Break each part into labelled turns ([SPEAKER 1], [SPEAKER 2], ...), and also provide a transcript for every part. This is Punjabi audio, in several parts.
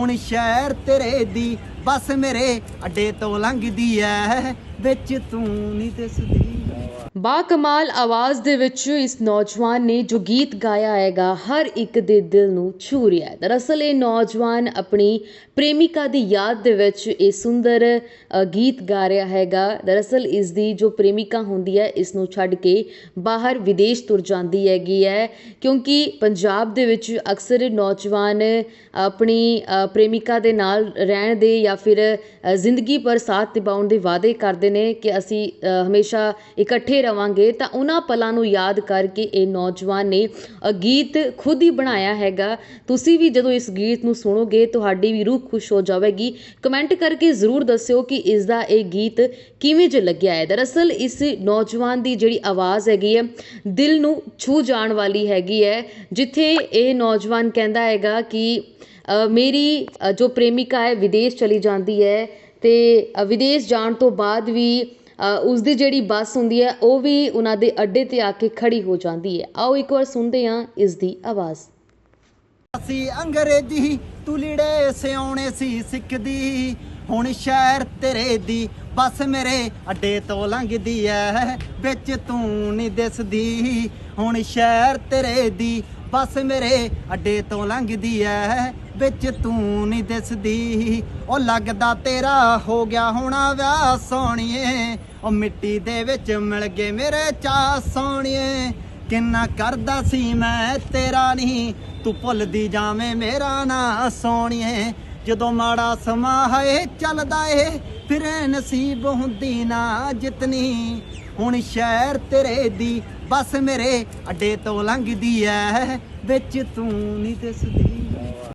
[SPEAKER 1] ਹੁਣ ਸ਼ਹਿਰ ਤੇਰੇ ਦੀ ਬਸ ਮੇਰੇ ਅੱਡੇ ਤੋਂ ਲੰਘਦੀ ਐ। ਵਿੱਚ ਤੂੰ ਨਹੀਂ ਦਿਸਦੀ।
[SPEAKER 2] ਬਾ ਕਮਾਲ ਆਵਾਜ਼ ਦੇ ਵਿੱਚ ਇਸ ਨੌਜਵਾਨ ਨੇ ਜੋ ਗੀਤ ਗਾਇਆ ਹੈਗਾ, ਹਰ ਇੱਕ ਦੇ ਦਿਲ ਨੂੰ ਛੂ ਰਿਹਾ ਹੈ। ਦਰਅਸਲ ਇਹ ਨੌਜਵਾਨ ਆਪਣੀ ਪ੍ਰੇਮਿਕਾ ਦੀ ਯਾਦ ਦੇ ਵਿੱਚ ਇਹ ਸੁੰਦਰ ਗੀਤ ਗਾ ਰਿਹਾ ਹੈਗਾ। ਦਰਅਸਲ ਇਸ ਦੀ ਜੋ ਪ੍ਰੇਮਿਕਾ ਹੁੰਦੀ ਹੈ, ਇਸ ਨੂੰ ਛੱਡ ਕੇ ਬਾਹਰ ਵਿਦੇਸ਼ ਤੁਰ ਜਾਂਦੀ ਹੈਗੀ ਹੈ, ਕਿਉਂਕਿ ਪੰਜਾਬ ਦੇ ਵਿੱਚ ਅਕਸਰ ਨੌਜਵਾਨ ਆਪਣੀ ਪ੍ਰੇਮਿਕਾ ਦੇ ਨਾਲ ਰਹਿਣ ਦੇ ਜਾਂ ਫਿਰ ਜ਼ਿੰਦਗੀ ਪਰ ਸਾਥ ਨਿਭਾਉਣ ਦੇ ਵਾਅਦੇ ਕਰਦੇ ਨੇ ਕਿ ਅਸੀਂ ਹਮੇਸ਼ਾ ਇਕੱਠੇ ਰਵਾਂਗੇ ਤਾਂ ਉਹਨਾਂ ਪਲਾਂ ਨੂੰ ਯਾਦ ਕਰਕੇ ਇਹ ਨੌਜਵਾਨ ਨੇ ਗੀਤ ਖੁਦ ਹੀ ਬਣਾਇਆ ਹੈਗਾ। ਤੁਸੀਂ ਵੀ ਜਦੋਂ ਇਸ ਗੀਤ ਨੂੰ ਸੁਣੋਗੇ, ਤੁਹਾਡੀ ਵੀ ਰੂਹ ਖੁਸ਼ ਹੋ ਜਾਵੇਗੀ। ਕਮੈਂਟ ਕਰਕੇ ਜ਼ਰੂਰ ਦੱਸਿਓ ਕਿ ਇਸ ਦਾ ਇਹ ਗੀਤ ਕਿਵੇਂ ਜਿਹਾ ਲੱਗਿਆ ਹੈ। ਦਰਅਸਲ ਇਸ ਨੌਜਵਾਨ ਦੀ ਜਿਹੜੀ ਆਵਾਜ਼ ਹੈਗੀ ਹੈ, ਦਿਲ ਨੂੰ ਛੂ ਜਾਣ ਵਾਲੀ ਹੈਗੀ ਹੈ, ਜਿੱਥੇ ਇਹ ਨੌਜਵਾਨ ਕਹਿੰਦਾ ਹੈਗਾ ਕਿ ਮੇਰੀ ਜੋ ਪ੍ਰੇਮਿਕਾ ਹੈ, ਵਿਦੇਸ਼ ਚਲੀ ਜਾਂਦੀ ਹੈ ਤੇ ਵਿਦੇਸ਼ ਜਾਣ ਤੋਂ ਬਾਅਦ ਵੀ ਅ, ਜਿਹੜੀ ਬੱਸ ਹੁੰਦੀ ਹੈ ਉਹ ਵੀ ਉਹਨਾਂ ਦੇ ਅੱਡੇ ਤੇ ਆ ਕੇ ਖੜੀ ਹੋ ਜਾਂਦੀ ਹੈ। ਆਓ ਇੱਕ ਵਾਰ ਸੁਣਦੇ ਹਾਂ ਇਸ ਦੀ ਆਵਾਜ਼।
[SPEAKER 1] ਅਸੀਂ ਅੰਗਰੇਜ਼ੀ ਤੂੰ ਲੀੜੇ ਸਿਆਉਣੇ ਸੀ ਸਿੱਖਦੀ। ਹੁਣ ਸ਼ਹਿਰ ਤੇਰੇ ਦੀ ਬਸ ਮੇਰੇ ਅੱਡੇ ਤੋਂ ਲੰਘਦੀ ਐ ਵਿੱਚ ਤੂੰ ਨਹੀਂ ਦਿਸਦੀ। ਹੁਣ ਸ਼ਹਿਰ ਤੇਰੇ ਦੀ ਬਸ ਮੇਰੇ ਅੱਡੇ ਤੋਂ ਲੰਘਦੀ ਐ, ਵਿੱਚ ਤੂੰ ਨਹੀਂ ਦਿਸਦੀ। ਉਹ ਲੱਗਦਾ ਤੇਰਾ ਹੋ ਗਿਆ ਹੋਣਾ ਵਿਆਹ ਸੋਹਣੀਏ, ਉਹ ਮਿੱਟੀ ਦੇ ਵਿੱਚ ਮਿਲ ਗਏ ਮੇਰੇ ਚਾ ਸੋਹਣੀਏ। ਕਿੰਨਾ ਕਰਦਾ ਸੀ ਮੈਂ ਤੇਰਾ ਨਹੀਂ, ਤੂੰ ਭੁੱਲਦੀ ਜਾਵੇਂ ਮੇਰਾ ਨਾ ਸੋਹਣੀਏ। ਜਦੋਂ ਮਾੜਾ ਸਮਾਂ ਹੈ, ਚੱਲਦਾ ਏ, ਫਿਰ ਨਸੀਬ ਹੁੰਦੀ ਨਾ ਜਿਤਨੀ। ਹੁਣ ਸ਼ਹਿਰ ਤੇਰੇ ਦੀ, ਬਸ ਮੇਰੇ ਅੱਡੇ ਤੋਂ ਲੰਘਦੀ ਐ। ਵਿੱਚ ਤੂੰ ਨਹੀਂ ਦਿਸਦੀ।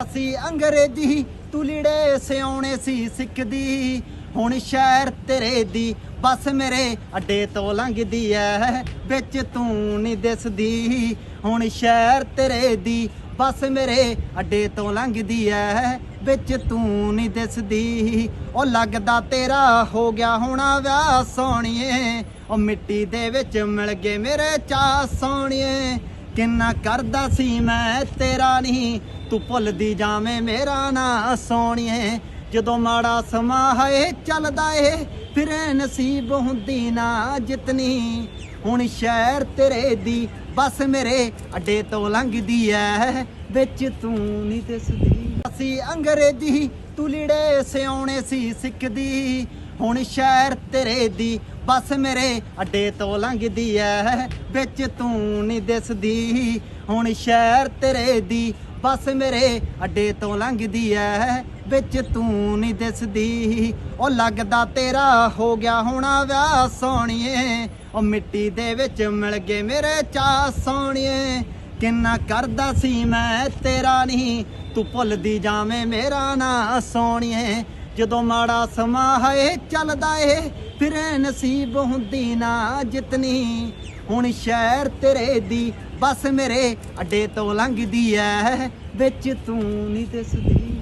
[SPEAKER 1] ਅਸੀਂ ਅੰਗਰੇਜ਼ੀ ਤੂੰ ਲੀੜੇ ਸਿਆਉਣੇ ਸੀ ਸਿੱਖਦੀ। ਹੁਣ ਸ਼ਹਿਰ ਤੇਰੇ ਦੀ, ਬਸ ਮੇਰੇ ਅੱਡੇ ਤੋਂ ਲੰਘਦੀ ਐ। ਵਿੱਚ ਤੂੰ ਨਹੀਂ ਦਿਸਦੀ। ਹੁਣ ਸ਼ਹਿਰ ਤੇਰੇ ਦੀ ਬਸ ਮੇਰੇ ਅੱਡੇ ਤੋਂ ਲੰਘਦੀ ਐ, ਵਿੱਚ ਤੂੰ ਨਹੀਂ ਦਿਸਦੀ। ਉਹ ਲੱਗਦਾ ਤੇਰਾ ਹੋ ਗਿਆ ਹੋਣਾ ਵਿਆਹ ਸੋਹਣੀਏ, ਉਹ ਮਿੱਟੀ ਦੇ ਵਿੱਚ ਮਿਲ ਗਏ ਮੇਰੇ ਚਾਹ ਸੋਹਣੀਏ। ਕਿੰਨਾ ਕਰਦਾ ਸੀ ਮੈਂ ਤੇਰਾ ਨਹੀਂ ਤੂੰ ਭੁੱਲਦੀ ਜਾਵੇਂ ਮੇਰਾ ਨਾ ਸੋਹਣੀਏ। ਜਦੋਂ ਮਾੜਾ ਸਮਾਂ ਹੈ ਚੱਲਦਾ ਏ, ਫਿਰ ਨਸੀਬ ਹੁੰਦੀ ਨਾ ਜਿਤਨੀ। ਹੁਣ ਸ਼ਹਿਰ ਤੇਰੇ ਦੀ ਬਸ ਮੇਰੇ ਅੱਡੇ ਤੋਂ ਲੰਘਦੀ ਐ, ਵਿੱਚ ਤੂੰ ਨਹੀਂ ਦਿਸਦੀ। ਅਸੀਂ ਅੰਗਰੇਜ਼ੀ, ਤੂੰ ਲੀੜੇ ਸਿਆਉਣੇ ਸੀ ਸਿੱਖਦੀ। ਹੁਣ ਸ਼ਹਿਰ ਤੇਰੇ ਦੀ ਬਸ ਮੇਰੇ ਅੱਡੇ ਤੋਂ ਲੰਘਦੀ ਐ, ਵਿੱਚ ਤੂੰ ਨਹੀਂ ਦਿਸਦੀ। ਹੁਣ ਸ਼ਹਿਰ ਤੇਰੇ ਦੀ ਬਸ ਮੇਰੇ ਅੱਡੇ ਤੋਂ ਲੰਘਦੀ ਐ, ਵਿੱਚ ਤੂੰ ਨਹੀਂ ਦਿਸਦੀ। ਉਹ ਲੱਗਦਾ ਤੇਰਾ ਹੋ ਗਿਆ ਹੋਣਾ ਵਿਆਹ ਸੋਹਣੀਏ, ਉਹ ਮਿੱਟੀ ਦੇ ਵਿੱਚ ਮਿਲ ਗਏ ਮੇਰੇ ਚਾ ਸੋਹਣੀਏ। ਕਿੰਨਾ ਕਰਦਾ ਸੀ ਮੈਂ ਤੇਰਾ ਨਹੀਂ ਤੂੰ ਭੁੱਲਦੀ ਜਾਵੇਂ ਮੇਰਾ ਨਾ ਸੋਹਣੀਏ। ਜਦੋਂ ਮਾੜਾ ਸਮਾਂ ਹੈ ਚੱਲਦਾ ਏ, ਫਿਰ ਨਸੀਬ ਹੁੰਦੀ ਨਾ ਜਿਤਨੀ। ਹੁਣ ਸ਼ਹਿਰ ਤੇਰੇ ਦੀ, ਬਸ ਮੇਰੇ ਅੱਡੇ ਤੋਂ ਲੰਘਦੀ ਐ। ਵਿੱਚ ਤੂੰ ਨਹੀਂ ਦਿਸਦੀ।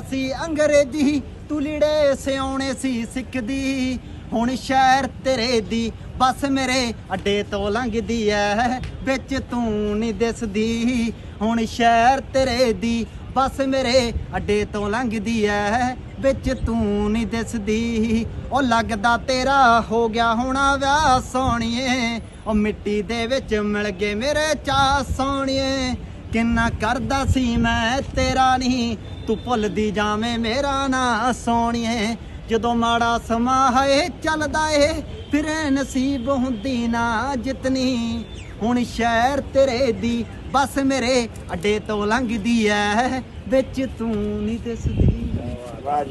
[SPEAKER 1] ਅਸੀਂ ਅੰਗਰੇਜ਼ੀ, ਤੂੰ ਲੀੜੇ ਸਿਆਉਣੇ ਸੀ ਸਿੱਖਦੀ। ਹੁਣ ਸ਼ਹਿਰ ਤੇਰੇ ਦੀ, ਬਸ ਮੇਰੇ ਅੱਡੇ ਤੋਂ ਲੰਘਦੀ ਐ। ਵਿੱਚ ਤੂੰ ਨਹੀਂ ਦਿਸਦੀ। ਹੁਣ ਸ਼ਹਿਰ ਤੇਰੇ ਦੀ ਬਸ ਮੇਰੇ ਅੱਡੇ ਤੋਂ ਲੰਘਦੀ ਐ, ਵਿੱਚ ਤੂੰ ਨਹੀਂ ਦਿਸਦੀ। ਉਹ ਲੱਗਦਾ ਤੇਰਾ ਹੋ ਗਿਆ ਹੋਣਾ ਵਿਆਹ ਸੋਹਣੀਏ, ਉਹ ਮਿੱਟੀ ਦੇ ਵਿੱਚ ਮਿਲ ਗਏ ਮੇਰੇ ਚਾਹ ਸੋਹਣੀਏ। ਕਿੰਨਾ ਕਰਦਾ ਸੀ ਮੈਂ ਤੇਰਾ ਨਹੀਂ ਤੂੰ ਭੁੱਲਦੀ ਜਾਵੇਂ ਮੇਰਾ ਨਾ ਸੋਹਣੀਏ। ਜਦੋਂ ਮਾੜਾ ਸਮਾਂ ਹੈ ਚੱਲਦਾ ਏ, ਫਿਰ ਨਸੀਬ ਹੁੰਦੀ ਨਾ ਜਿਤਨੀ। ਹੁਣ ਸ਼ਹਿਰ ਤੇਰੇ ਦੀ ਬਸ ਮੇਰੇ ਅੱਡੇ ਤੋਂ ਲੰਘਦੀ ਐ ਵਿੱਚ ਤੂੰ ਨਹੀਂ ਦਿਸਦੀ।